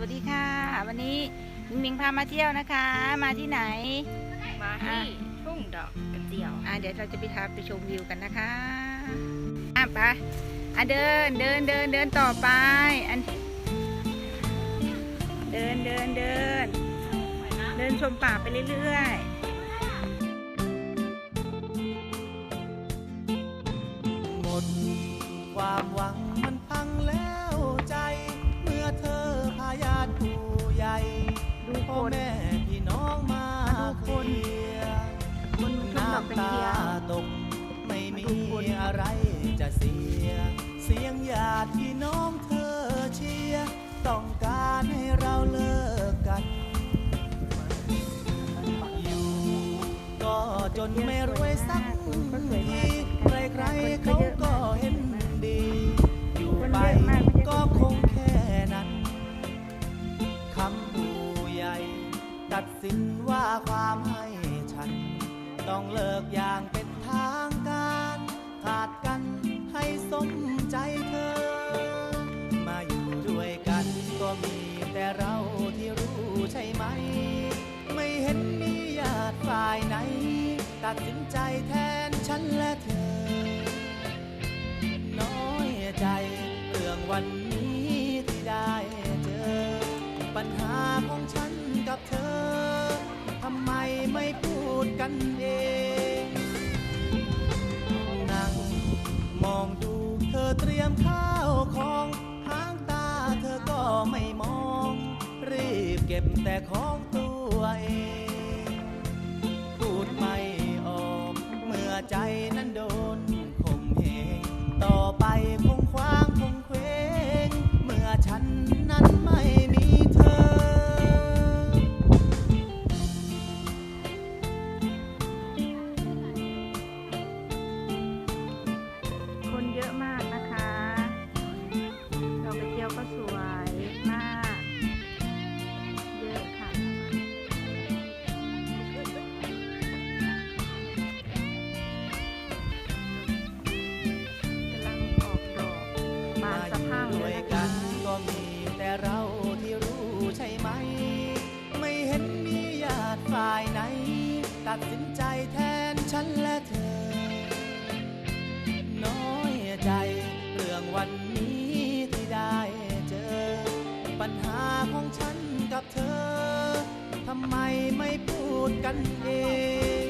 วัสดีค่ะ วันนี้มิงมิงพามาเที่ยวนะคะ มาที่ไหน มาที่ทุ่งดอกกระเจียว อ่าเดี๋ยวเราจะไปทาไปชมวิวกันนะคะอะไปอะเดินเดินเดินเดินต่อไป อันเดินเดินเดิน เดินชมป่าไปเรื่อยห อกกระน้ำตาเจียตกไม่มีคนอะไรจะเสีย เสียงญาติพี่น้องเธอเชียร์ต้องการให้เราเลิกกัน อยู่ก็จนไม่รวยสักทีใครๆเขาก็เห็นดี อยู่ไปก็คงแค่นั้นคำผู้ใหญ่ ตัดสินว่าความให้ ต้องเลิกอย่างเป็นทางการ ขาดกันให้สมใจเธอ มาอยู่ด้วยกันก็มีแต่เราที่รู้ใช่ไหม ไม่เห็นมีญาติฝ่ายไหน ตัดสินใจแทนฉันและเธอ น้อยใจเรื่องวันนี้ที่ได้เจอ ปัญหาของฉันกับเธอทำไมไม่พูด กันเองนั่งมองดูเธอเตรียมข้าวของหางตาเธอก็ไม่มอง รีบเก็บแต่ของตัวเอง พูดไม่ออก เมื่อใจนั้นโดนายไหน ตัดสินใจแทนฉันและเธอ น้อยใจเรื่องวันนี้ที่ได้เจอ ปัญหาของฉันกับเธอ ทำไมไม่พูดกันเอง